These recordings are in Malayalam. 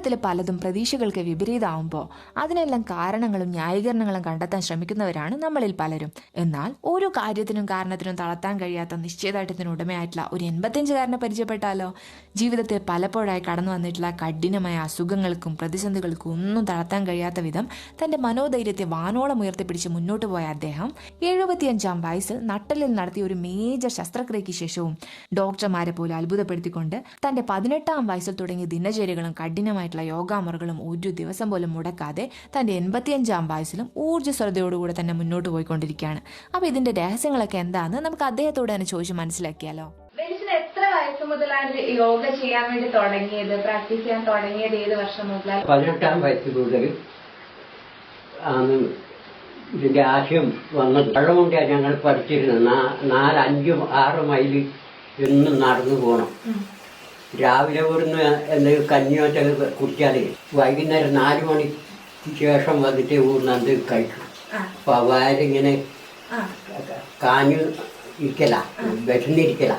ജീവിതത്തിൽ പലതും പ്രതീക്ഷകൾക്ക് വിപരീതമാവുമ്പോൾ അതിനെല്ലാം കാരണങ്ങളും ന്യായീകരണങ്ങളും കണ്ടെത്താൻ ശ്രമിക്കുന്നവരാണ് നമ്മളിൽ പലരും. എന്നാൽ ഓരോ കാര്യത്തിനും കാരണത്തിനും തളർത്താൻ കഴിയാത്ത നിശ്ചയദാർഢ്യത്തിന് ഉടമയായിട്ടുള്ള ഒരു എൺപത്തിയഞ്ചുകാരനെ പരിചയപ്പെട്ടാലോ? ജീവിതത്തിൽ പലപ്പോഴായി കടന്നു വന്നിട്ടുള്ള കഠിനമായ അസുഖങ്ങൾക്കും പ്രതിസന്ധികൾക്കും ഒന്നും തളർത്താൻ കഴിയാത്ത വിധം തന്റെ മനോധൈര്യത്തെ വാനോളം ഉയർത്തിപ്പിടിച്ച് മുന്നോട്ട് പോയ അദ്ദേഹം എഴുപത്തിയഞ്ചാം വയസ്സിൽ നട്ടലിൽ നടത്തിയ ഒരു മേജർ ശസ്ത്രക്രിയയ്ക്ക് ശേഷവും ഡോക്ടർമാരെ പോലെ അത്ഭുതപ്പെടുത്തിക്കൊണ്ട് തന്റെ പതിനെട്ടാം വയസ്സിൽ തുടങ്ങിയ ദിനചര്യകളും കഠിനമായിട്ടുള്ള യോഗാമുറകളും ഒരു ദിവസം പോലും മുടക്കാതെ തന്റെ എൺപത്തിയഞ്ചാം വയസ്സിലും ഊർജസ്വലതയോടുകൂടെ തന്നെ മുന്നോട്ട് പോയിക്കൊണ്ടിരിക്കുകയാണ്. അപ്പൊ ഇതിന്റെ രഹസ്യങ്ങളൊക്കെ എന്താണെന്ന് നമുക്ക് അദ്ദേഹത്തോട് തന്നെ ചോദിച്ച് മനസ്സിലാക്കിയാലോ? എത്ര വയസ്സ് മുതലാണ് യോഗ ചെയ്യാൻ വേണ്ടി തുടങ്ങിയത്? പ്രാക്ടീസ് ചെയ്യാൻ തുടങ്ങിയത് ഏത് വർഷം മുതലാണ്? പതിനെട്ടാം വയസ്സ് മുതൽ ആണ് ഇതിന്റെ ആശയം വന്നത്. വെള്ളമുണ്ടിയാണ് ഞങ്ങൾ പഠിച്ചിരുന്നത്. നാലഞ്ചും നാല് അഞ്ച് ആറ് മൈൽ എന്നും നടന്നു പോകണം രാവിലെ ഇവിടുന്ന് എന്തെങ്കിലും കഞ്ഞിയൊക്കെ കുടിച്ചാൽ വൈകുന്നേരം നാല് മണിക്ക് ശേഷം വന്നിട്ട് ഇവിടുന്ന് അത് കഴിക്കും. അപ്പൊ വയറിങ്ങനെ കാഞ്ഞു ഇരിക്കല വിശന്നിരിക്കല.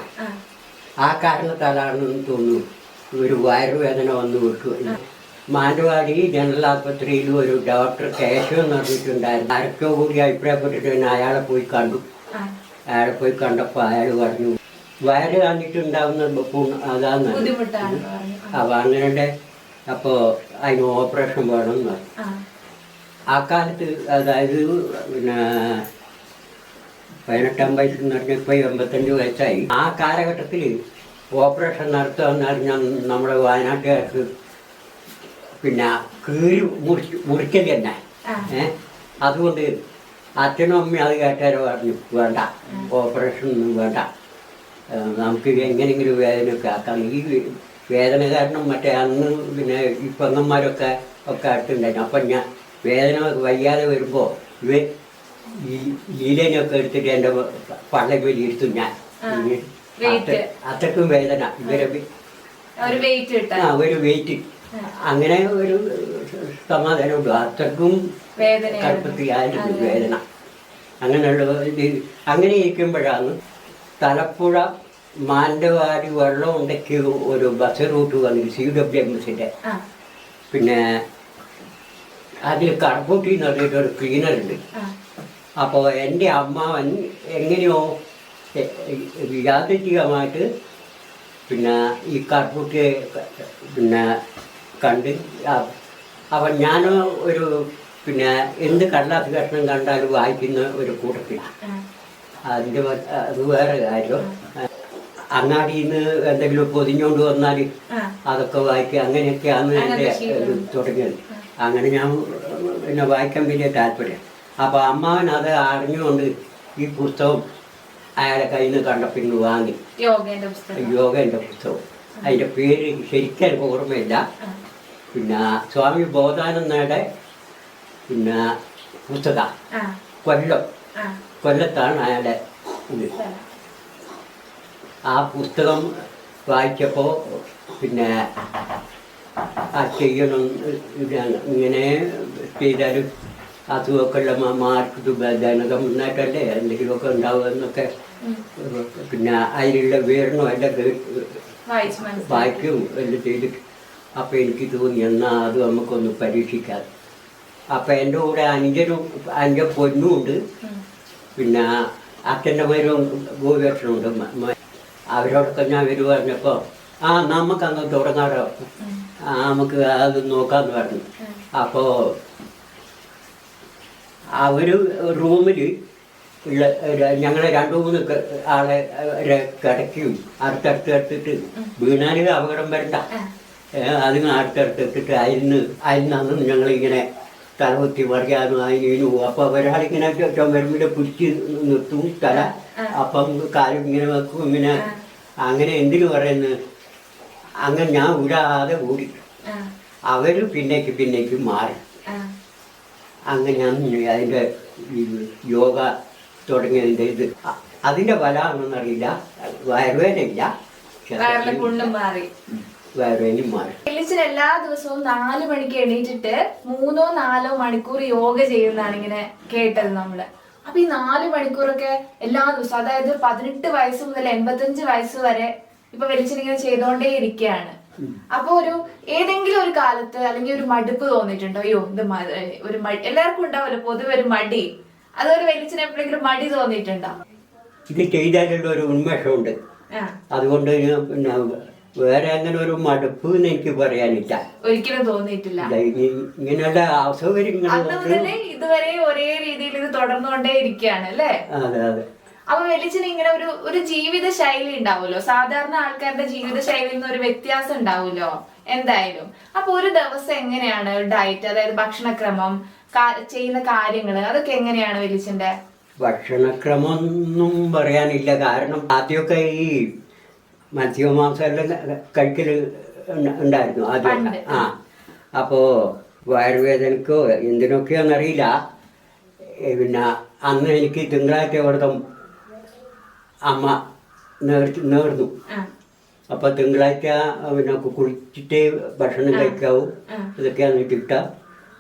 ആ. കാരണത്താലാണെന്ന് തോന്നുന്നു ഒരു വയറുവേദന വന്നു വിട്ടു മാനവാടി ജനറൽ ആസ്പത്രിയിൽ ഒരു ഡോക്ടർ കേശവൻ എന്ന് പറഞ്ഞിട്ടുണ്ടായിരുന്നു ആരൊക്കെ കൂടി അഭിപ്രായപ്പെട്ടിട്ട് അയാളെ പോയി കണ്ടു. അയാളെ പോയി കണ്ടപ്പോൾ അയാൾ പറഞ്ഞു വയറ് കാണിട്ടുണ്ടാവുന്ന പുണ്ണ് അതാന്ന് അപ്പൊ അപ്പോൾ അങ്ങനെ അപ്പോൾ അതിന് ഓപ്പറേഷൻ വേണം എന്ന് ആ. കാലത്ത് അതായത് പിന്നെ പതിനെട്ടാം വയസ്സിൽ നടന്ന ഇപ്പോൾ എൺപത്തഞ്ച് വയസ്സായി. ആ കാലഘട്ടത്തിൽ ഓപ്പറേഷൻ നടത്തുക എന്ന് പറഞ്ഞാൽ നമ്മുടെ വയനാട്ടുകാർക്ക് പിന്നെ കീറി മുറിച്ച് മുറിക്കൽ തന്നെ. ആ. ഏ? അതുകൊണ്ട് അച്ഛനും അമ്മയും അത് കേട്ടാരോ പറഞ്ഞു. വേണ്ട. ഓപ്പറേഷൻ ഒന്നും വേണ്ട. നമുക്ക് എങ്ങനെയെങ്കിലും വേദനയൊക്കെ ആക്കാം. ഈ വേദന കാരണം മറ്റേ അന്ന് പിന്നെ ഈ പെങ്ങന്മാരൊക്കെ ഒക്കെ അടുത്തുണ്ടായിരുന്നു. അപ്പം ഞാൻ വേദന വയ്യാതെ വരുമ്പോൾ ഇവ ഈ ലീലനൊക്കെ എടുത്തിട്ട് എന്റെ പള്ളക്ക് വലിയിരുത്തു ഞാൻ. അത്രക്കും വേദന. ഇവരെ വെയിറ്റ് ആ ഒരു വെയിറ്റ് അങ്ങനെ ഒരു സമാധാനം ഉള്ളു അത്രക്കും കടുപ്പത്തിയായിരുന്നു കടുപ്പത്തിലായിരുന്നു. വേദന. അങ്ങനെയുള്ള അങ്ങനെ ഇരിക്കുമ്പോഴാണ് തലപ്പുഴ മാനന്തവാടി വെള്ളം ഉണ്ടെങ്കിൽ ഒരു ബസ് റൂട്ട് വന്നു സി ഡബ്ല്യു എം എസിന്റെ പിന്നെ അതിൽ കടപ്പൂട്ടി എന്ന് പറഞ്ഞിട്ട് ഒരു ക്ലീനർ ഉണ്ട്. ആ. അപ്പോൾ എന്റെ അമ്മാവൻ എങ്ങനെയോ യാദൃച്ഛികമായിട്ട് പിന്നെ ഈ കർപ്പൂട്ടിയെ പിന്നെ കണ്ട് അപ്പൊ ഞാൻ ഒരു പിന്നെ എന്ത് കടലാസ് കഷ്ണം കണ്ടാലും വായിക്കുന്ന ഒരു കൂട്ടത്തിലാണ് ആ. അതിന്റെ അത് വേറെ കാര്യം. അങ്ങാടിയിൽ നിന്ന് എന്തെങ്കിലും പൊതിഞ്ഞുകൊണ്ട് വന്നാൽ അതൊക്കെ വായിക്കുക അങ്ങനെയൊക്കെയാണ് എന്റെ. ഇത് തുടങ്ങിയത്. അങ്ങനെ ഞാൻ പിന്നെ വായിക്കാൻ വലിയ താല്പര്യം. അപ്പോൾ അമ്മാവൻ അത് അറിഞ്ഞുകൊണ്ട് ഈ പുസ്തകം അയാളെ കയ്യിൽ നിന്ന് കണ്ടപ്പിന്ന് വാങ്ങി. യോഗേന്റെ പുസ്തകം. അതിന്റെ പേര് ശരിക്കും എനിക്ക് ഓർമ്മയില്ല. പിന്നെ സ്വാമി ബോധാനന്ദയുടെ പിന്നെ പുസ്തക. കൊല്ലം. കൊല്ലത്താണ് അയാളുടെ ഇത്. ആ പുസ്തകം വായിച്ചപ്പോൾ പിന്നെ ആ ചെയ്യണം ഇങ്ങനെ ചെയ്താലും അസുഖമൊക്കെ ഉള്ള മാർക്ക് ജനകം എന്നിട്ടല്ലേ എന്തെങ്കിലുമൊക്കെ ഉണ്ടാവുമെന്നൊക്കെ പിന്നെ അതിലുള്ള വിവരണം എല്ലാം മനസ്സിലാക്കി. വായിക്കും എല്ലാം ചെയ്ത്. അപ്പോൾ എനിക്ക് തോന്നി എന്നാൽ അത് നമുക്കൊന്ന് പരീക്ഷിക്കാം. അപ്പം എന്റെ കൂടെ അഞ്ചനും അഞ്ച പൊന്നുമുണ്ട്. പിന്നെ അച്ഛന്റെ പേരും മ- അവരോടൊക്കെ ഞാൻ വരും പറഞ്ഞപ്പോൾ ആ നമുക്ക് അങ്ങ് തുടങ്ങാറോ ആ നമുക്ക് അത് നോക്കാന്ന് പറഞ്ഞു. അപ്പോ അവർ റൂമിൽ ഉള്ള ഞങ്ങളെ രണ്ടു മൂന്ന് ആളെ കിടക്കും. അടുത്തടുത്ത് എടുത്തിട്ട് വീണാലും അപകടം വരണ്ട. അതിന് അതിന് അടുത്തടുത്തിട്ട് അതിന് അതിനാണ് ഞങ്ങളിങ്ങനെ തലകുത്തി പറയാനും അതിനു അപ്പോൾ ഒരാളിങ്ങനെ ചുമരുമ്പിടെ പിടിച്ച് നിർത്തും തല. അപ്പം കാലും ഇങ്ങനെ വെക്കും ഇങ്ങനെ അങ്ങനെ എന്തിനു പറയുന്നു? അങ്ങനെ ഞാൻ വിടാതെ ഓടി അവർ പിന്നേക്ക് പിന്നേക്ക് മാറി. അങ്ങനെയാണ് അതിന്റെ യോഗ തുടങ്ങിയതിന്റെ ഇത്. അതിന്റെ ഫലമാണെന്നറിയില്ല. വയറുവേദനയില്ല. പുണ്ണും മാറി. വയറുവേദനയും മാറി. എലിച്ചിന് എല്ലാ ദിവസവും നാല് മണിക്ക് എണീറ്റിട്ട് മൂന്നോ നാലോ മണിക്കൂർ യോഗ ചെയ്യുന്നതാണ് ഇങ്ങനെ കേട്ടത് നമ്മൾ. അപ്പൊ ഈ നാല് മണിക്കൂറൊക്കെ എല്ലാ ദിവസവും അതായത് പതിനെട്ട് വയസ്സ് മുതൽ എൺപത്തഞ്ച് വയസ്സ് വരെ ഇപ്പൊ വെളിച്ചിന് ചെയ്തുകൊണ്ടേ ചെയ്തോണ്ടേ ഇരിക്കുകയാണ് അപ്പൊ ഒരു ഏതെങ്കിലും ഒരു കാലത്ത് അല്ലെങ്കിൽ ഒരു മടുപ്പ് തോന്നിയിട്ടുണ്ടോ? അയ്യോ ഇത് ഒരു മടി എല്ലാവർക്കും ഉണ്ടാവല്ലോ പൊതുവെ ഒരു മടി. അതൊരു വലിച്ചിന് എപ്പോഴെങ്കിലും മടി തോന്നിയിട്ടുണ്ടോ? ഇത് ചെയ്താലുള്ള ഒരു ഉന്മേഷമുണ്ട് അതുകൊണ്ട് പിന്നെ വേറെ അങ്ങനെ ഒരു മടുപ്പ് എന്ന് എനിക്ക് പറയാനില്ല. ഒരിക്കലും തോന്നിയിട്ടില്ല. ഇങ്ങനെയുള്ള അസൗകര്യങ്ങൾ ഇതുവരെ ഒരേ രീതിയിൽ ഇത് തുടർന്നുകൊണ്ടേ ഇരിക്കുകയാണ് അല്ലേ? അതെ അതെ. അപ്പൊ വെളിച്ചിന് ഇങ്ങനെ ഒരു ഒരു ജീവിത ശൈലി ഉണ്ടാവുമല്ലോ? സാധാരണ ആൾക്കാരുടെ ജീവിത ശൈലിയിൽ നിന്ന് ഒരു വ്യത്യാസം ഉണ്ടാവുമല്ലോ? എന്തായാലും. അപ്പൊ ഒരു ദിവസം എങ്ങനെയാണ് ഡയറ്റ് അതായത് ഭക്ഷണക്രമം ചെയ്യുന്ന കാര്യങ്ങൾ? അതൊക്കെ എങ്ങനെയാണ് വെളിച്ചിന്റെ ഭക്ഷണക്രമമൊന്നും പറയാനില്ല. കാരണം ആദ്യമൊക്കെ ഈ മത്സ്യമാംസമെല്ലാം കഴിക്കൽ ഉണ്ടായിരുന്നു ആദ്യമൊക്കെ. പണ്ട്. ആ. അപ്പോൾ വയറുവേദനക്കോ എന്തിനൊക്കെയാണെന്നറിയില്ല പിന്നെ അന്ന് എനിക്ക് തിങ്കളാഴ്ച വ്രതം അമ്മ നേർത്തി നേർന്നു. അപ്പോൾ തിങ്കളാഴ്ച പിന്നെ കുളിച്ചിട്ടേ ഭക്ഷണം കഴിക്കാവൂ. ഇതൊക്കെയാണ് ചിട്ട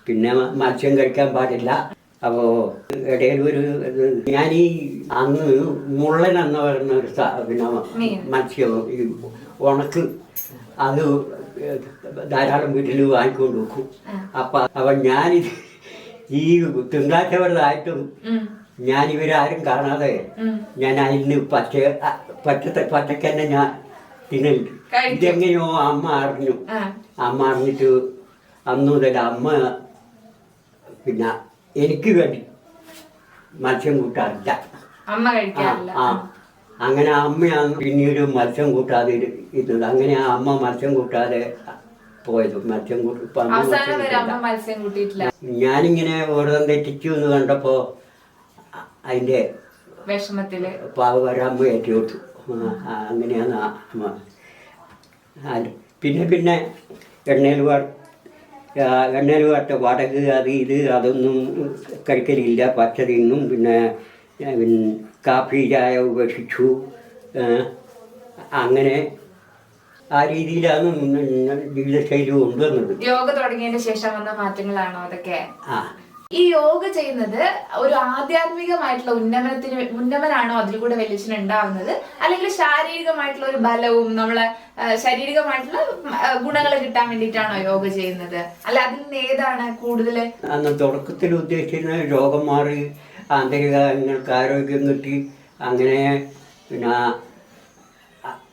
പിന്നെ മത്സ്യം കഴിക്കാൻ പാടില്ല. അപ്പോൾ ഇടയിൽ ഒരു ഞാൻ ഈ അന്ന് മുള്ളൻ എന്ന് പറയുന്ന ഒരു പിന്നെ. മത്സ്യം ഈ ഉണക്ക് അത് ധാരാളം വീട്ടിൽ വാങ്ങിക്കൊണ്ട് വെക്കും അപ്പം അപ്പം ഞാൻ ഈ ഉം, ഞാൻ ഇവരാരും കാണാതെ. ഞാൻ അതിന് പച്ച അ- പച്ചക്കന്നെ പച്ചക്ക് ഞാൻ കഴിക്കും. ഇതെങ്ങനെയോ അമ്മ അറിഞ്ഞു അമ്മ അറിഞ്ഞിട്ട് അന്ന് മുതൽ അമ്മ പിന്നെ എനിക്ക് വേണ്ടി മത്സ്യം കൂട്ടാറില്ല. അമ്മ ആ കഴിക്കാറില്ല. ആ അങ്ങനെ അമ്മയാണ് പിന്നീട് മത്സ്യം കൂട്ടാതെ ഇരു- ഇരുന്നത് അങ്ങനെ ആ അമ്മ മത്സ്യം കൂട്ടാതെ പോയത്. മത്സ്യം കൂട്ടി. ഞാനിങ്ങനെ ഓരോന്ന് തെറ്റിച്ചു എന്ന് കണ്ടപ്പോ അതിന്റെ വിഷമത്തിൽ. പാവരമ്മ ഏറ്റു കൊടുത്തു. അങ്ങനെയാണ് പിന്നെ പിന്നെ എണ്ണയിൽ വ എണ്ണയിൽ വട്ട വടക് അത് ഇത് അതൊന്നും കഴിക്കലില്ല പച്ച തിന്നും. പിന്നെ കാപ്പി ചായ ഉപേക്ഷിച്ചു. അങ്ങനെ ആ രീതിയിലാണ് ജീവിതശൈലി കൊണ്ടുവന്നത്. യോഗ തുടങ്ങിയതിന് ശേഷം വന്ന മാറ്റങ്ങളാണോ അതൊക്കെ? ആ. ഈ യോഗ ചെയ്യുന്നത് ഒരു ആധ്യാത്മികമായിട്ടുള്ള ഉന്നമനത്തിന് ഉന്നമനാണോ അതിലൂടെ വെളിച്ചം ഉണ്ടാവുന്നത്? അല്ലെങ്കിൽ ശാരീരികമായിട്ടുള്ള ഒരു ബലവും നമ്മളെ ശാരീരികമായിട്ടുള്ള ഗുണങ്ങൾ കിട്ടാൻ വേണ്ടിയിട്ടാണോ യോഗ ചെയ്യുന്നത്? അല്ല അതിൽ നിന്ന് ഏതാണ് കൂടുതൽ അന്ന് തുടക്കത്തിൽ ഉദ്ദേശിക്കുന്ന രോഗം മാറി ആന്തരികങ്ങൾക്ക് ആരോഗ്യം കിട്ടി അങ്ങനെ പിന്നെ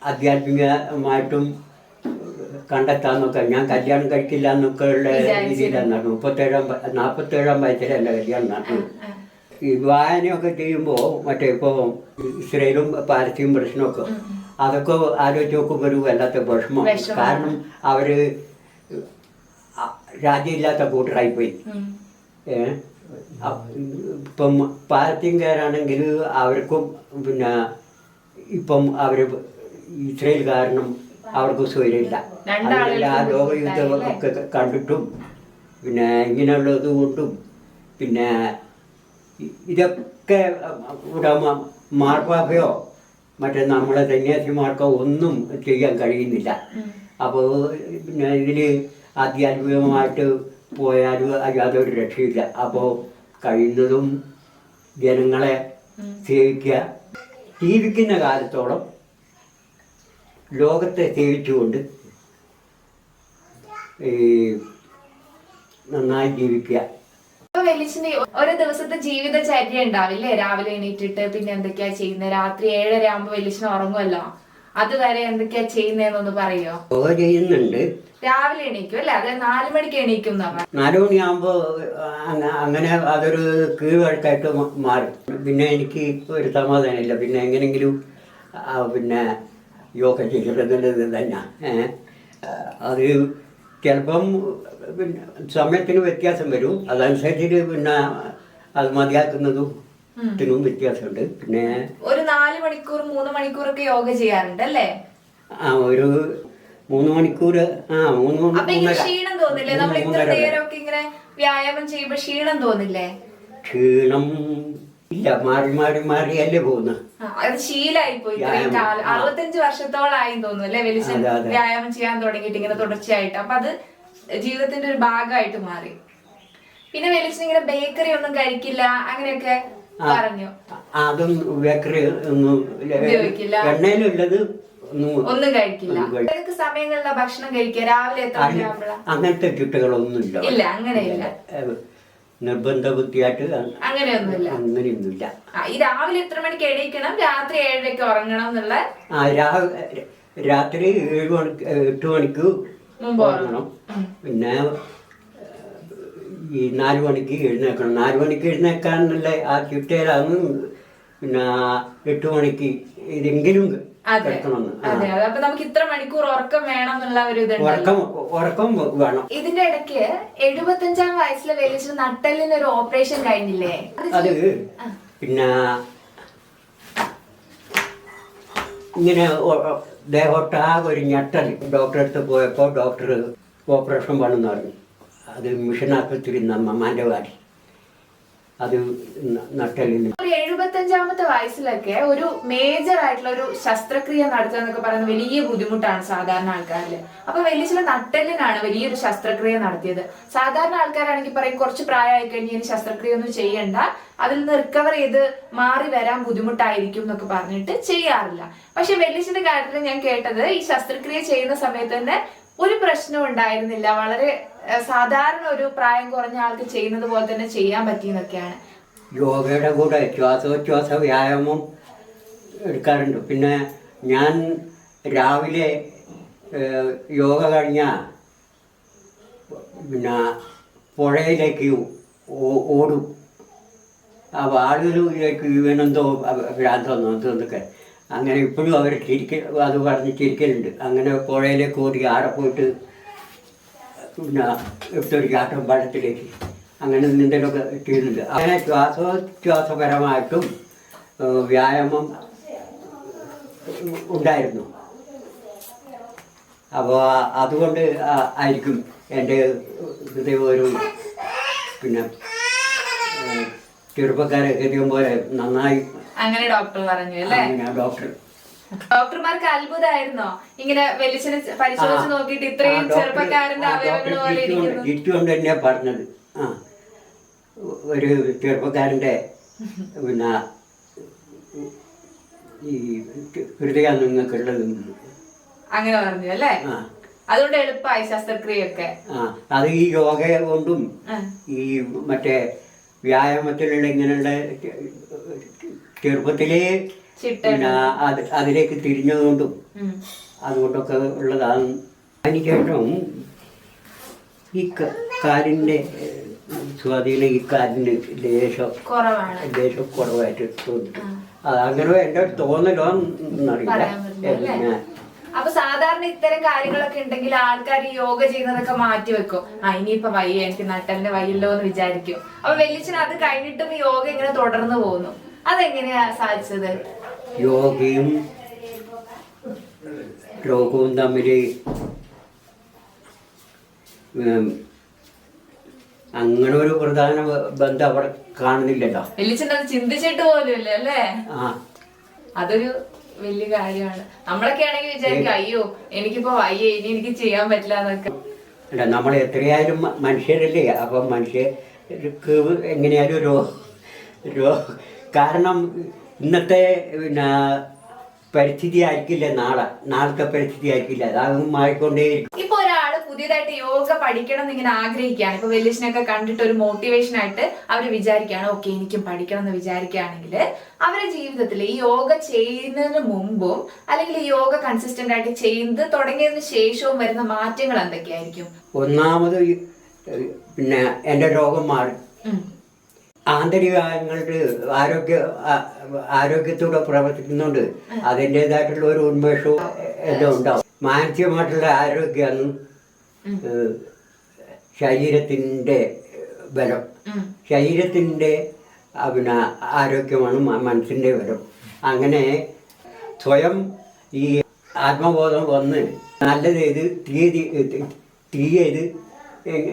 ആധ്യാത്മികമായിട്ടും കണ്ടെത്താന്നൊക്കെ ഞാൻ കല്യാണം കഴിക്കില്ല എന്നൊക്കെ ഉള്ള രീതിയിലാണ് നടന്നു. മുപ്പത്തേഴാം നാൽപ്പത്തേഴാം വയസ്സിൽ എന്റെ കല്യാണം നടന്നു. ഈ വായനയൊക്കെ ചെയ്യുമ്പോൾ മറ്റേ ഇപ്പോൾ ഇസ്രയേലും പാലസ്തീനും പ്രശ്നമൊക്കെ അതൊക്കെ ആലോചിച്ച് നോക്കുമ്പോൾ ഒരു വല്ലാത്ത വിഷമം. കാരണം അവർ രാജ്യമില്ലാത്ത കൂട്ടറായിപ്പോയി. ഇപ്പം പാലസ്തീൻകാരാണെങ്കിൽ അവർക്കും പിന്നെ ഇപ്പം അവർ ഇസ്രയേൽ കാരണം അവർക്ക് സ്വൈര്യമില്ല രണ്ടാളുകൾക്കും ലോകയുദ്ധങ്ങളൊക്കെ കണ്ടിട്ടും. പിന്നെ ഇങ്ങനെയുള്ളത് കൊണ്ടും പിന്നെ ഇതൊക്കെ ഇവിടെ മാർപ്പാപ്പയോ മറ്റേ നമ്മളെ സന്യാസിമാർക്കോ ഒന്നും ചെയ്യാൻ കഴിയുന്നില്ല. അപ്പോൾ പിന്നെ ഇതിൽ ആധ്യാത്മികമായിട്ട് പോയാലും അതൊരു രക്ഷയില്ല. അപ്പോൾ കഴിയുന്നതും ജനങ്ങളെ സേവിക്കുക ജീവിക്കുന്ന കാലത്തോളം ലോകത്തെ സേവിച്ചുകൊണ്ട് ഈ നന്നായി ജീവിക്കുക. ഇപ്പൊ വെളിച്ചിന് ഒരു ദിവസത്തെ ജീവിതചര്യ ഉണ്ടാവില്ലേ? രാവിലെ എണീറ്റിട്ട് പിന്നെ എന്തൊക്കെയാ ചെയ്യുന്നത് രാത്രി ഏഴര ആകുമ്പോ വെളിച്ചിന് ഉറങ്ങുമല്ലോ അതുവരെ എന്തൊക്കെയാ ചെയ്യുന്നതെന്നൊന്ന് പറയോ ചെയ്യുന്നുണ്ട്. രാവിലെ എണീക്കും അല്ലെ? അത് നാലു മണിക്ക് എണീക്കും നാലു മണിയാകുമ്പോ അങ്ങനെ അതൊരു കീഴ്വഴക്കായിട്ട് മാറും. പിന്നെ എനിക്ക് ഒരു സമാധാനമില്ല. പിന്നെ എങ്ങനെങ്കിലും പിന്നെ യോഗ ചെയ്യുന്നത് തന്നെ അത് ചിലപ്പം പിന്നെ സമയത്തിന് വ്യത്യാസം വരും. അതനുസരിച്ചിട്ട് പിന്നെ അത് മതിയാക്കുന്നതും ത്തിനും വ്യത്യാസമുണ്ട്. പിന്നെ ഒരു നാല് മണിക്കൂർ മൂന്ന് മണിക്കൂറൊക്കെ യോഗ ചെയ്യാറുണ്ട് അല്ലേ ആ ഒരു മൂന്ന് മണിക്കൂർ ആ മൂന്ന് ക്ഷീണം തോന്നില്ലേ? നമ്മൾ ഇത്ര. നേരമൊക്കെ ഇങ്ങനെ വ്യായാമം ചെയ്യുമ്പോ ക്ഷീണം തോന്നില്ലേ? ക്ഷീണം ഇല്ല മാറി മാറി മാറിയല്ലേ അല്ലേ പോകുന്ന അത് ശീലായി പോയി ഇത്രയും വ്യായാമം. കാലം. അറുപത്തഞ്ച് വർഷത്തോളായി തോന്നുന്നു അല്ലെ വെളിച്ചം. വ്യായാമം ചെയ്യാൻ തുടങ്ങിയിട്ട് ഇങ്ങനെ തുടർച്ചയായിട്ട്. അപ്പൊ അത് ജീവിതത്തിന്റെ ഒരു ഭാഗമായിട്ട് മാറി. പിന്നെ വെളിച്ചം ഇങ്ങനെ ബേക്കറി ഒന്നും കഴിക്കില്ല അങ്ങനെയൊക്കെ പറഞ്ഞു. അതും ബേക്കറി ഒന്നും. എണ്ണയിലുള്ളത് ഒന്നും കഴിക്കില്ല. കഴി- സമയങ്ങളിലെ ഭക്ഷണം കഴിക്കുക. രാവിലെ എത്ര അങ്ങനത്തെ ചുട്ടുകളൊന്നുമില്ല. ഇല്ല അങ്ങനെയില്ല. ഏഹ് നിർബന്ധ ബുദ്ധിയായിട്ട് അങ്ങനെയൊന്നുമില്ല. അങ്ങനെയൊന്നുമില്ല. ഈ രാവിലെ എത്ര മണിക്ക് എണീക്കണം? രാത്രി ഏഴരയ്ക്ക് ഉറങ്ങണം എന്നുള്ള ആ രാത്രി ഏഴ് മണിക്ക് എട്ട് മണിക്ക് മുമ്പ് ഉറങ്ങണം. പിന്നെ ഈ നാല് മണിക്ക് എഴുന്നേക്കണം. നാല് മണിക്ക് എഴുന്നേക്കാനുള്ള ആ ചിട്ടയിലാണ് പിന്നെ എട്ട് മണിക്ക് ഇതെങ്കിലും കിടക്കണമെന്ന് അതെ അതെ. അപ്പൊ നമുക്ക് ഇത്ര മണിക്കൂർ ഉറക്കം വേണം എന്നുള്ള ഒരു ഇതുണ്ടല്ലോ. ഉറക്കം ഉറക്കം വേണം. ഇതിന്റെ ഇടയ്ക്ക് എഴുപത്തഞ്ചാം വയസ്സിൽ വലിച്ചു നട്ടലിന് ഒരു ഓപ്പറേഷൻ കഴിഞ്ഞില്ലേ? അത് അത് പിന്നെ ഇങ്ങനെ ഒ- ഒ- ദേഹോട്ടാകെ ഒരു ഞെട്ടൽ. ഡോക്ടറെ അടുത്ത് പോയപ്പോൾ ഡോക്ടർ ഓപ്പറേഷൻ വേണമെന്ന് പറഞ്ഞു. അത് മിഷൻ ആക്കത്തിരുന്ന മമ്മാന്റെ വാടി. അത് നട്ടലിന് ഒരു എഴുപത്തഞ്ചാമത്തെ വയസ്സിലൊക്കെ ഒരു മേജർ ആയിട്ടുള്ള ഒരു ശസ്ത്രക്രിയ നടത്തുക എന്നൊക്കെ പറയുന്നത് വലിയ ബുദ്ധിമുട്ടാണ് സാധാരണ ആൾക്കാരിൽ അപ്പൊ വലിയ ചില നട്ടലിനാണ് വലിയൊരു ശസ്ത്രക്രിയ നടത്തിയത്. സാധാരണ ആൾക്കാരാണെങ്കിൽ പറയും കുറച്ച് പ്രായമായി കഴിഞ്ഞ് ഇനി ശസ്ത്രക്രിയ ഒന്നും ചെയ്യണ്ട. അതിൽ നിന്ന് റിക്കവർ ചെയ്ത് മാറി വരാൻ ബുദ്ധിമുട്ടായിരിക്കും എന്നൊക്കെ പറഞ്ഞിട്ട് ചെയ്യാറില്ല. പക്ഷെ വെല്ലിച്ചിന്റെ കാര്യത്തിൽ ഞാൻ കേട്ടത് ഈ ശസ്ത്രക്രിയ ചെയ്യുന്ന സമയത്ത് തന്നെ ഒരു പ്രശ്നവും ഉണ്ടായിരുന്നില്ല. വളരെ സാധാരണ ഒരു പ്രായം കുറഞ്ഞ ആൾക്ക് ചെയ്യുന്നത് പോലെ തന്നെ ചെയ്യാൻ പറ്റിയെന്നൊക്കെയാണ്. യോഗയുടെ കൂടെ ശ്വാസോച്ഛ്വാസ വ്യായാമം എടുക്കാറുണ്ട്. പിന്നെ ഞാൻ രാവിലെ യോഗ കഴിഞ്ഞ പിന്നെ പുഴയിലേക്ക് ഓടും. ആ ആളുകളിലേക്ക് ഇവനെന്തോ ഭ്രാന്തമെന്നോ എന്തൊക്കെ അങ്ങനെ ഇപ്പോഴും അവർ ചിരിക്ക അത് പറഞ്ഞ് ചിരിക്കലുണ്ട് അങ്ങനെ പുഴയിലേക്ക് ഓടി ആടെ പോയിട്ട് പിന്നെ ഇട്ടൊരു ചാട്ടം വെള്ളത്തിലേക്ക് അങ്ങനെ നീന്തലൊക്കെ ചെയ്യുന്നുണ്ട് അങ്ങനെ ശ്വാസോച്ഛ്വാസപരമായിട്ടും വ്യായാമം ഉണ്ടായിരുന്നു. അപ്പോൾ അതുകൊണ്ട് ആയിരിക്കും എന്റെ ഹൃദയം ഒരു പിന്നെ ചെറുപ്പക്കാരെ ഹൃദയം പോലെ നന്നായി അങ്ങനെ ഡോക്ടർ പറഞ്ഞു അല്ലേ? അങ്ങനെ ഡോക്ടർ ഡോക്ടർമാർക്ക് അത്ഭുതമായിരുന്നോ? ഇങ്ങനെ വെളിച്ചനെ പരിശോധിച്ച് നോക്കിയിട്ട് ഇത്രയും ചെറുപ്പക്കാരന്റെ അവയവങ്ങൾ പോലെ ഇരിക്കുന്നു. പറഞ്ഞത്. ആ. ഒരു ചെറുപ്പക്കാരന്റെ പിന്നെ ഈ ഹൃദയം നിങ്ങൾക്കുള്ളത്. അങ്ങനെ പറഞ്ഞു അല്ലേ? ആ. അതുകൊണ്ട് എളുപ്പമായി ശസ്ത്രക്രിയൊക്കെ ആ അത് ഈ യോഗ കൊണ്ടും ഈ മറ്റേ വ്യായാമത്തിലുള്ള ഇങ്ങനെയുള്ള ചെറുപ്പത്തിലേ പിന്നെ അത് അതിലേക്ക് തിരിഞ്ഞതുകൊണ്ടും. അതുകൊണ്ടൊക്കെ ഉള്ളതാണ്. അതിനുശേഷം ഈ കാലിന്റെ സ്വാധീനം ഈ കാലിന് ദേഷ്യം ലേശം കുറവായിട്ട് തോന്നിട്ടു അതങ്ങനെ എന്റെ തോന്നലോ എന്നറിയില്ല. ഞാൻ അപ്പൊ സാധാരണ ഇത്തരം കാര്യങ്ങളൊക്കെ ഉണ്ടെങ്കിൽ ആൾക്കാർ ഈ യോഗ ചെയ്യുന്നതൊക്കെ മാറ്റി വെക്കും. ആ ഇനിയിപ്പൊ വയ്യ എനിക്ക് നട്ടലിന് വയ്യല്ലോ എന്ന് വിചാരിക്കും. അപ്പൊ വെല്ലിച്ചിന് അത് കഴിഞ്ഞിട്ടും യോഗ ഇങ്ങനെ തുടർന്നു പോകുന്നു. അതെങ്ങനെയാ സാധിച്ചത്? യോഗയും രോഗവും തമ്മിൽ അങ്ങനെ ഒരു പ്രധാന ബന്ധം അവിടെ കാണുന്നില്ലല്ലോ. ചിന്തിച്ചിട്ട് പോലും അല്ലേ? അതൊരു വലിയ കാര്യമാണ്. നമ്മളൊക്കെ ആണെങ്കിൽ വിചാരിക്കും അയ്യോ എനിക്കിപ്പോ വയ്യ ഇനി എനിക്ക് ചെയ്യാൻ പറ്റില്ല എന്നൊക്കെ. അല്ല നമ്മൾ എത്രയായാലും മനുഷ്യരല്ലേ? അപ്പൊ മനുഷ്യർക്ക് എങ്ങനെയായാലും രോ രോ കാരണം ഇന്നത്തെ പിന്നെ പരിസ്ഥിതി ആയിരിക്കില്ല നാളെ. നാളത്തെ പരിസ്ഥിതി ആയിരിക്കില്ല അതാകും മാറിക്കൊണ്ടേയിരിക്കും. ഇപ്പൊ ഒരാൾ പുതിയതായിട്ട് യോഗ പഠിക്കണം എന്ന് ഇങ്ങനെ ആഗ്രഹിക്കുകയാണ്. ഇപ്പൊ വെല്ലിച്ചിനൊക്കെ കണ്ടിട്ട് ഒരു മോട്ടിവേഷൻ ആയിട്ട് അവർ വിചാരിക്കുകയാണ് ഓക്കെ എനിക്കും പഠിക്കണം എന്ന് വിചാരിക്കുകയാണെങ്കിൽ അവരുടെ ജീവിതത്തിൽ ഈ യോഗ ചെയ്യുന്നതിന് മുമ്പും അല്ലെങ്കിൽ ഈ യോഗ കൺസിസ്റ്റന്റ് ആയിട്ട് ചെയ്യുന്നത് തുടങ്ങിയതിന് ശേഷവും വരുന്ന മാറ്റങ്ങൾ എന്തൊക്കെയായിരിക്കും? ഒന്നാമത് പിന്നെ എന്റെ രോഗം മാറി. ഉം. ആന്തരികങ്ങളുടെ ആരോഗ്യ ആരോഗ്യത്തോടെ പ്രവർത്തിക്കുന്നുണ്ട് അതിന്റെതായിട്ടുള്ള ഒരു ഉന്മേഷവും എല്ലാം ഉണ്ടാവും മാനസികമായിട്ടുള്ള ആരോഗ്യമാണ് ശരീരത്തിന്റെ ബലം. ശരീരത്തിന്റെ പിന്നെ ആരോഗ്യമാണ് മനസ്സിന്റെ ബലം അങ്ങനെ സ്വയം ഈ ആത്മബോധം വന്ന് നല്ലത് ചെയ്ത് തീയതി തീയത്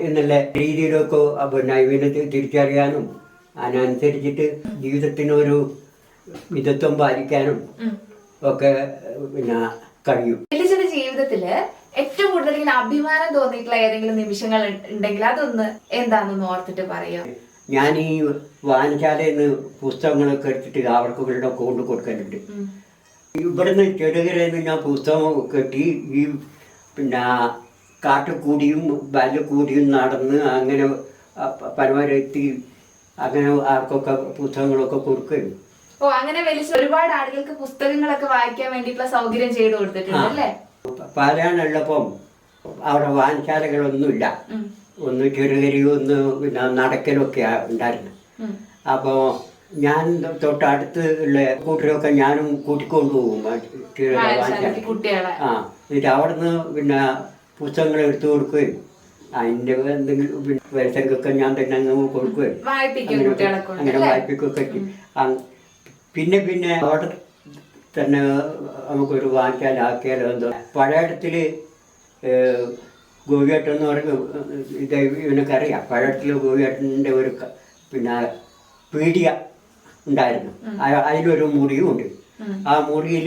എന്നുള്ള രീതിയിലൊക്കെ പിന്നെ ഇവനെ തിരിച്ചറിയാനും അതിനനുസരിച്ചിട്ട് ജീവിതത്തിനൊരു മിതത്വം പാലിക്കാനും ഒക്കെ പിന്നെ കഴിയും. ചെറിയ ജീവിതത്തിൽ ഏറ്റവും കൂടുതൽ ഇങ്ങനെ അഭിമാനം തോന്നിയിട്ടുള്ള ഏതെങ്കിലും നിമിഷങ്ങൾ ഉണ്ടെങ്കിൽ അതൊന്ന് എന്താണെന്ന് ഓർത്തിട്ട് പറയാം. ഞാൻ ഈ വായനശാലയിൽ നിന്ന് പുസ്തകങ്ങളൊക്കെ എടുത്തിട്ട് അവർക്ക് ഇവരുടെ കൊണ്ട് കൊടുക്കലുണ്ട് ഉം. ഇവിടുന്ന് ചെറുകരയിൽ ഞാൻ പുസ്തകം കെട്ടി ഈ പിന്നെ കാട്ടുകൂടിയും വയലുകൂടിയും നടന്ന് അങ്ങനെ പരമരെത്തി അങ്ങനെ ആർക്കൊക്കെ പുസ്തകങ്ങളൊക്കെ കൊടുക്കും ഓ അങ്ങനെ വലിച്ച ഒരുപാട് ആളുകൾക്ക് പുസ്തകങ്ങളൊക്കെ വായിക്കാൻ വേണ്ടിയിട്ടുള്ള സൗകര്യം ചെയ്തു കൊടുത്തിട്ടുണ്ട് അല്ലേ? പാലാനുള്ളപ്പം അവിടെ വായനശാലകളൊന്നുമില്ല. ഒന്ന് ചെറുകരി ഒന്ന് പിന്നെ നടക്കലൊക്കെ ഉണ്ടായിരുന്നു. അപ്പോൾ ഞാൻ തൊട്ടടുത്ത് ഉള്ള കൂട്ടരൊക്കെ ഞാനും കൂട്ടിക്കൊണ്ടു പോകും. വായനശാല ആ. എന്നിട്ട് അവിടുന്ന് പിന്നെ പുസ്തകങ്ങൾ എടുത്തു കൊടുക്കുകയും. അതിന്റെ എന്തെങ്കിലും പിന്നെ ഞാൻ തന്നെ അങ്ങ് കൊടുക്കുകയും അങ്ങനെ-. ആ, പിന്നെ പിന്നെ അവിടെ തന്നെ നമുക്കൊരു വാങ്ങിച്ചാലാക്കിയാലോ എന്തോ. പഴയടത്തിൽ ഗോപിയേട്ടൻ എന്ന് പറഞ്ഞ ഇത് ഇവനക്കറിയാം. പഴയടത്തിൽ ഗോപിയേട്ടന്റെ ഒരു പിന്നെ പീഡിയ ഉണ്ടായിരുന്നു. അതിലൊരു മുറിയും ഉണ്ട് ആ മുറിയിൽ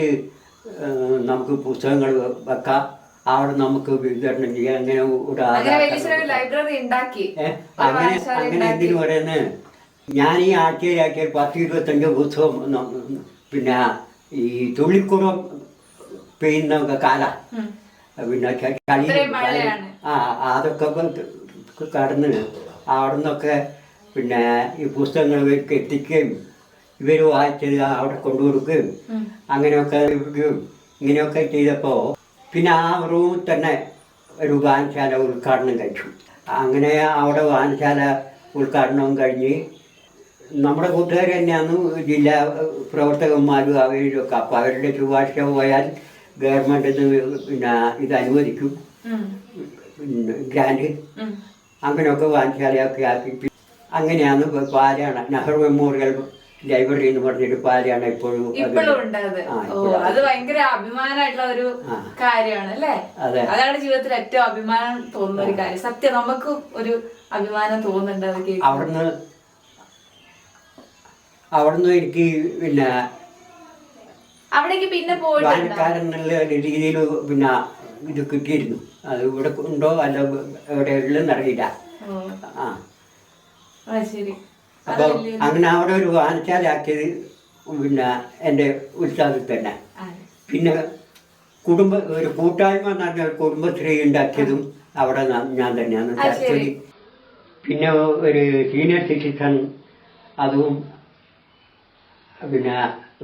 നമുക്ക് പുസ്തകങ്ങൾ വെക്കാം. അവിടെ നമുക്ക് വിതരണം ചെയ്യാം. അങ്ങനെ ഒരു ലൈബ്രറി ഉണ്ടാക്കി. അങ്ങനെ അങ്ങനെ. എന്തിനു പറയുന്നത് ഞാൻ ഈ ആഴ്ചയിലാക്കിയ പത്ത് ഇരുപത്തഞ്ച് പുസ്തകം പിന്നെ ഈ തുള്ളിക്കുറം പെയ്യുന്ന കാല. പിന്നെ കളി ആ അതൊക്കെ കടന്ന് അവിടെ നിന്നൊക്കെ പിന്നെ ഈ പുസ്തകങ്ങൾ ഇവർക്ക് എത്തിക്കുകയും ഇവർ വായിച്ചത് അവിടെ കൊണ്ടുകൊടുക്കുകയും. അങ്ങനെയൊക്കെ ഇങ്ങനെയൊക്കെ ചെയ്തപ്പോൾ പിന്നെ ആ റൂമിൽ തന്നെ ഒരു വായനശാല ഉദ്ഘാടനം കഴിച്ചു. അങ്ങനെ അവിടെ വായനശാല ഉദ്ഘാടനവും കഴിഞ്ഞ് നമ്മുടെ കൂട്ടുകാർ തന്നെയാണ് ജില്ലാ പ്രവർത്തകന്മാരും അവരും ഒക്കെ അപ്പം അവരുടെ ശുപാർശ പോയാൽ ഗവൺമെന്റ് പിന്നെ ഇത് അനുവദിക്കും. ഗ്രാൻഡ്. അങ്ങനെയൊക്കെ വായനശാലയൊക്കെ ആക്കി. അങ്ങനെയാണ് പാലയാണ് നെഹ്റു മെമ്മോറിയൽ ലൈബ്രറി എന്ന് പറഞ്ഞൊരു പാലയാണ് ഇപ്പോഴും അത് ഇപ്പോഴും ഉണ്ട് അത്. ആ, ഓ അത് ഭയങ്കര അഭിമാനമായിട്ടുള്ള ഒരു. കാര്യമാണ് അല്ലേ? അതെ. അതാണ് ജീവിതത്തിൽ ഏറ്റവും അഭിമാനം തോന്നുന്ന ഒരു കാര്യം. സത്യം നമുക്ക് ഒരു അഭിമാനം തോന്നുന്നുണ്ട് അത്. അവിടുന്ന് അവിടുന്ന് എനിക്ക് പിന്നെ അവിടേക്ക് പിന്നെ പോയിട്ടുണ്ടോ. രീതിയിൽ പിന്നെ ഇത് കിട്ടിയിരുന്നു. അത് ഇവിടെ ഉണ്ടോ? അല്ല എവിടെ ഉള്ളതെന്ന് അറിയില്ല. ആ ശരി. അപ്പോൾ അങ്ങനെ അവിടെ ഒരു വാനശാലാക്കിയത് പിന്നെ എന്റെ ഉത്സാഹത്തിൽ തന്നെ. പിന്നെ കുടുംബ ഒരു കൂട്ടായ്മ എന്ന് കുടുംബശ്രീ ഉണ്ടാക്കിയതും അവിടെ ഞാൻ- തന്നെയാണ് പിന്നെ ഒരു സീനിയർ സിറ്റിസൺ അതും പിന്നെ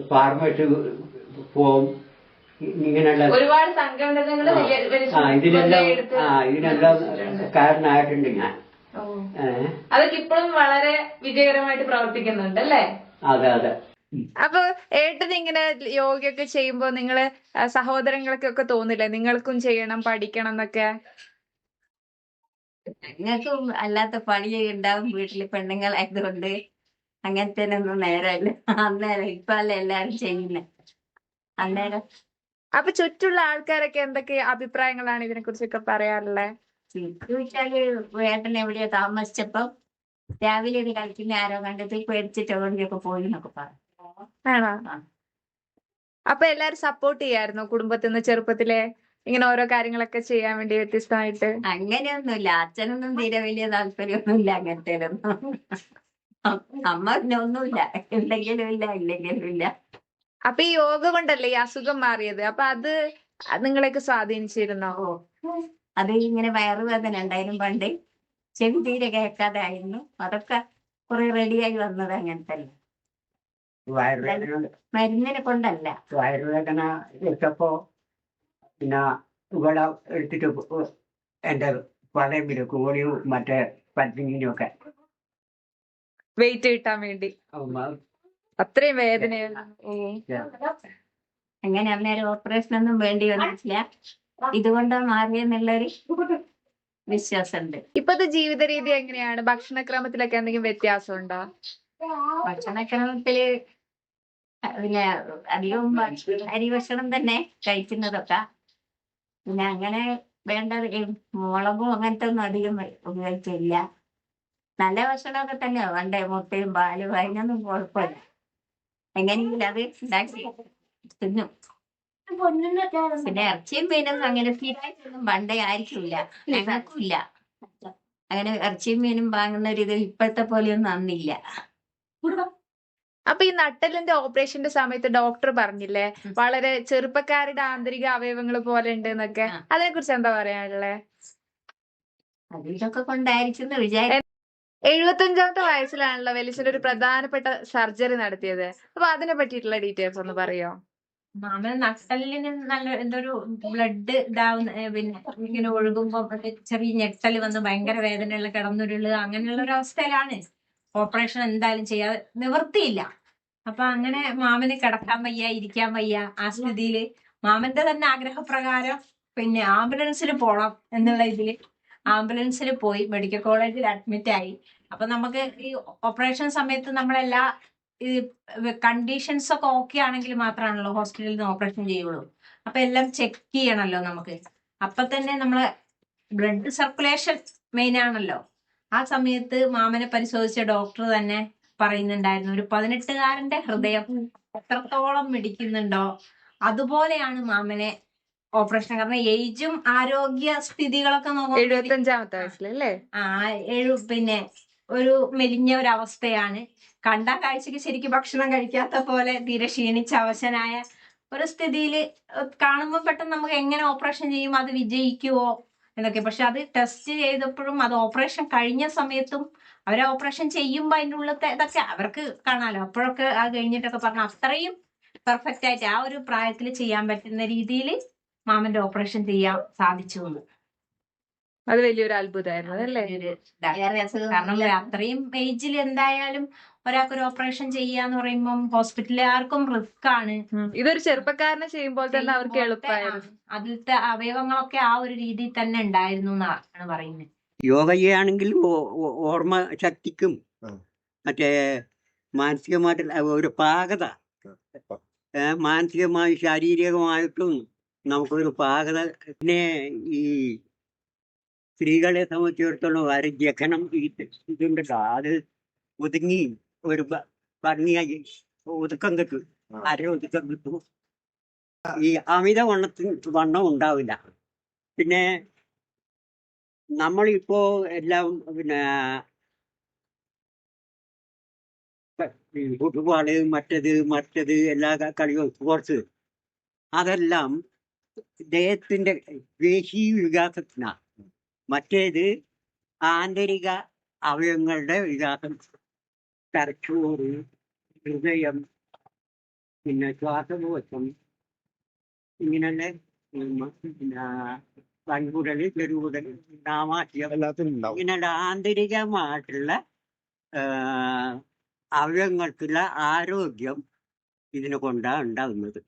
ഫാർമേഴ്സ് ഫോം ഇങ്ങനെയുള്ള ആ ഇതിനെല്ലാം ആ ഇതിനെല്ലാം കാരണമായിട്ടുണ്ട് ഞാൻ. അതൊക്കെ ഇപ്പോഴും വളരെ വിജയകരമായിട്ട് പ്രവർത്തിക്കുന്നുണ്ട് അല്ലേ? അതെ അതെ. അപ്പൊ ഏട്ടൻ ഇങ്ങനെ യോഗയൊക്കെ ചെയ്യുമ്പോ നിങ്ങൾ സഹോദരങ്ങൾക്കൊക്കെ തോന്നില്ലേ? നിങ്ങൾക്കും ചെയ്യണം പഠിക്കണം എന്നൊക്കെ? ഞങ്ങൾക്കും അല്ലാത്ത പണി ഉണ്ടാവും. വീട്ടിൽ പെണ്ണുങ്ങളായതുകൊണ്ട് അങ്ങനത്തെ ഒന്നും നേരമില്ല. അന്നേരം ഇപ്പൊ അല്ല എല്ലാരും ചെയ്യുന്നെ. അന്നേരം അപ്പൊ ചുറ്റുള്ള ആൾക്കാരൊക്കെ എന്തൊക്കെ അഭിപ്രായങ്ങളാണ് ഇതിനെ കുറിച്ചൊക്കെ പറയാറുള്ളത് ചോദിച്ചാൽ ഏട്ടൻ എവിടെയോ താമസിച്ചപ്പം രാവിലെ ഇത് കളിക്കുന്ന ആരോ കണ്ടിട്ട് പേടിച്ചിട്ട് എവിടെയൊക്കെ പോയി എന്നൊക്കെ പറഞ്ഞു. അപ്പൊ എല്ലാരും സപ്പോർട്ട് ചെയ്യായിരുന്നു കുടുംബത്തിൽ നിന്ന് ചെറുപ്പത്തിലെ? ഇങ്ങനെ ഓരോ കാര്യങ്ങളൊക്കെ ചെയ്യാൻ വേണ്ടി വ്യത്യസ്തമായിട്ട്? അങ്ങനെയൊന്നുമില്ല. അച്ഛനൊന്നും തീരെ വലിയ താല്പര്യമൊന്നുമില്ല അങ്ങനത്തെ അമ്മ പിന്നെ ഒന്നുമില്ല. എന്തെങ്കിലും ഇല്ല ഇല്ലെങ്കിലും ഇല്ല. അപ്പൊ ഈ യോഗ കൊണ്ടല്ലേ ഈ അസുഖം മാറിയത്? അപ്പൊ അത് നിങ്ങളെയൊക്കെ സ്വാധീനിച്ചിരുന്നോ? അത് ഇങ്ങനെ വയറുവേദന ഉണ്ടായിരുന്നു പണ്ട് ചെവി തീരെ കേൾക്കാതെ ആയിരുന്നു അതൊക്കെ കുറെ റെഡിയായി വന്നത് അങ്ങനത്തെ അല്ല വയറുവേദന മരുന്നിനെ കൊണ്ടല്ല. വയറുവേദന എടുത്തപ്പോ പിന്നെ ഇവിടെ എടുത്തിട്ട് എന്റെ പഴയ കോഴിയും മറ്റേ പഞ്ചിങ്ങിനും ഒക്കെ. വെയിറ്റ് കിട്ടാൻ വേണ്ടി. അത്രയും വേദനയാണ്. അങ്ങനെ അന്നേരം ഓപ്പറേഷൻ ഒന്നും വേണ്ടി വന്നിട്ടില്ല ഇതുകൊണ്ടാ മാറിയെന്നുള്ളൊരു വിശ്വാസമുണ്ട്. ഇപ്പത്തെ ജീവിത രീതി എങ്ങനെയാണ്? ഭക്ഷണക്രമത്തിലൊക്കെ എന്തെങ്കിലും വ്യത്യാസം ഉണ്ടോ ഭക്ഷണക്രമത്തിൽ പിന്നെ അധികം ഭക്ഷ- അരി ഭക്ഷണം തന്നെ കഴിക്കുന്നതൊക്കെ. പിന്നെ അങ്ങനെ വേണ്ട മുളകും അങ്ങനത്തെ ഒന്നും അധികം ഉപയോഗിക്കില്ല നല്ല ഭക്ഷണമൊക്കെ തന്നെയാ വേണ്ട മുട്ടയും പാലും അതിനൊന്നും കുഴപ്പമില്ല. എങ്ങനെയെങ്കിലും അത് ഉണ്ടാക്കി തിന്നും. പിന്നെ ഇറച്ചിയും മീനും അങ്ങനെ സ്ഥിരമായിട്ടൊന്നും പണ്ടേ ആയിരിക്കില്ല ഞങ്ങൾക്കും ഇല്ല അങ്ങനെ ഇറച്ചിയും മീനും വാങ്ങുന്ന ഒരു ഇത് ഇപ്പോഴത്തെ പോലെയൊന്നും അന്നില്ല. അപ്പൊ ഈ നട്ടലിന്റെ ഓപ്പറേഷന്റെ സമയത്ത് ഡോക്ടർ പറഞ്ഞില്ലേ വളരെ ചെറുപ്പക്കാരുടെ ആന്തരിക അവയവങ്ങൾ പോലെ ഉണ്ട് എന്നൊക്കെ. അതിനെ കുറിച്ച് എന്താ പറയാനുള്ളേ? അതിലൊക്കെ കൊണ്ടായിരിക്കും വിചാരിച്ചു എഴുപത്തഞ്ചാമത്തെ വയസ്സിലാണല്ലോ വെലിസിന്റെ ഒരു പ്രധാനപ്പെട്ട സർജറി നടത്തിയത്. അപ്പൊ അതിനെ പറ്റിയിട്ടുള്ള ഡീറ്റെയിൽസ് ഒന്ന് പറയോ? മാമന് നക്സലിന് നല്ല എന്തൊരു ബ്ലഡ് ഇതാവുന്ന പിന്നെ ഇങ്ങനെ ഒഴുകുമ്പോ ചെറിയ ഞെട്ടൽ വന്ന് ഭയങ്കര വേദനയുള്ള കിടന്നുരുളുക അങ്ങനെയുള്ള ഒരു അവസ്ഥയിലാണ്. ഓപ്പറേഷൻ എന്തായാലും ചെയ്യാതെ നിവർത്തിയില്ല അപ്പൊ അങ്ങനെ മാമന് കിടക്കാൻ വയ്യ ഇരിക്കാൻ വയ്യ ആ സ്ഥിതിയിൽ. മാമന്റെ തന്നെ ആഗ്രഹപ്രകാരം പിന്നെ ആംബുലൻസിൽ പോണം എന്നുള്ള ഇതിൽ. ആംബുലൻസിൽ പോയി മെഡിക്കൽ കോളേജിൽ അഡ്മിറ്റ് ആയി അപ്പൊ നമുക്ക് ഈ ഓപ്പറേഷൻ സമയത്ത് നമ്മളെല്ലാ കണ്ടീഷൻസ് ഒക്കെ ഓക്കെ ആണെങ്കിൽ മാത്രമാണല്ലോ ഹോസ്പിറ്റലിൽ നിന്ന് ഓപ്പറേഷൻ ചെയ്യുള്ളൂ. അപ്പൊ എല്ലാം ചെക്ക് ചെയ്യണമല്ലോ നമുക്ക്. അപ്പൊ തന്നെ നമ്മളെ ബ്ലഡ് സർക്കുലേഷൻ മെയിൻ ആണല്ലോ. ആ സമയത്ത് മാമനെ പരിശോധിച്ച ഡോക്ടർ തന്നെ പറയുന്നുണ്ടായിരുന്നു ഒരു പതിനെട്ടുകാരന്റെ ഹൃദയം എത്രത്തോളം മിടിക്കുന്നുണ്ടോ അതുപോലെയാണ് മാമനെ ഓപ്പറേഷൻ കാരണം ഏജും ആരോഗ്യ സ്ഥിതികളൊക്കെ നോക്കുമ്പോൾ എഴുപത്തഞ്ചാമത്തെ വയസ്സിലല്ലേ? ആ എഴു പിന്നെ ഒരു മെലിഞ്ഞ ഒരു അവസ്ഥയാണ്. കണ്ട കാഴ്ചക്ക് ശരിക്കും ഭക്ഷണം കഴിക്കാത്ത പോലെ തീരെ ക്ഷീണിച്ച അവശനായ ഒരു സ്ഥിതിയിൽ കാണുമ്പോൾ പെട്ടെന്ന് നമുക്ക് എങ്ങനെ ഓപ്പറേഷൻ ചെയ്യും? അത് വിജയിക്കുവോ? എന്നൊക്കെ. പക്ഷെ അത് ടെസ്റ്റ് ചെയ്തപ്പോഴും അത് ഓപ്പറേഷൻ കഴിഞ്ഞ സമയത്തും അവരെ ഓപ്പറേഷൻ ചെയ്യുമ്പോൾ അതിന്റെ ഉള്ളത്തെ ഇതൊക്കെ അവർക്ക് കാണാലോ. അപ്പോഴൊക്കെ അത് കഴിഞ്ഞിട്ടൊക്കെ പറഞ്ഞ അത്രയും പെർഫെക്റ്റ് ആയിട്ട് ആ ഒരു പ്രായത്തിൽ ചെയ്യാൻ പറ്റുന്ന രീതിയിൽ മാമന്റെ ഓപ്പറേഷൻ ചെയ്യാൻ സാധിച്ചു എന്ന്. അത് വലിയൊരു അത്ഭുതമായിരുന്നു അതല്ലേ? കാരണം അത്രയും ഏജിൽ എന്തായാലും ഒരാൾക്ക് ഒരു ഓപ്പറേഷൻ ചെയ്യാന്ന് പറയുമ്പോൾ ഹോസ്പിറ്റലുകാർക്കും റിസ്ക് ആണ് ഇതൊരു ചെറുപ്പക്കാരനെ ചെയ്യുമ്പോൾ തന്നെ അവർക്ക് എളുപ്പമായിരുന്നു അതിലത്തെ അവയവങ്ങളൊക്കെ ആ ഒരു രീതിയിൽ തന്നെ ഉണ്ടായിരുന്നു എന്നാണ് പറയുന്നത്. യോഗയാണെങ്കിൽ ഓർമ്മ ശക്തിക്കും മറ്റേ മാനസികമായിട്ടുള്ള ഒരു പാകത. മാനസികമായും ശാരീരികമായിട്ടും നമുക്കൊരു പാകത. പിന്നെ ഈ സ്ത്രീകളെ സംബന്ധിച്ചിടത്തോളം വരെ ജഖനം ഈ ഇതുണ്ടല്ലോ അത് ഒതുങ്ങി ഒരു ഭ- ഭംഗിയായി ഒതുക്കം കിട്ടും. അര ഒതുക്കം കിട്ടും? ഈ അമിത വണ്ണത്തിന് വണ്ണം ഉണ്ടാവില്ല. പിന്നെ നമ്മളിപ്പോ എല്ലാം പിന്നെ ഫുട്ബോൾ മറ്റത് മറ്റത് എല്ലാ കളികളും സ്പോർട്സ്. അതെല്ലാം ദേഹത്തിന്റെ ദേശീയ വികാസത്തിനാണ് മറ്റേത് ആന്തരിക അവയവങ്ങളുടെ വികാസം. തലച്ചോറ് ഹൃദയം പിന്നെ ശ്വാസകോശം ഇങ്ങനെയുള്ള പിന്നെ ചെറുകുടൽ നാമാശയം ഇങ്ങനെയുള്ള ആന്തരികമായിട്ടുള്ള അവയവങ്ങൾക്കുള്ള ആരോഗ്യം ഇതിനെ കൊണ്ടാണ് ഉണ്ടാകുന്നത്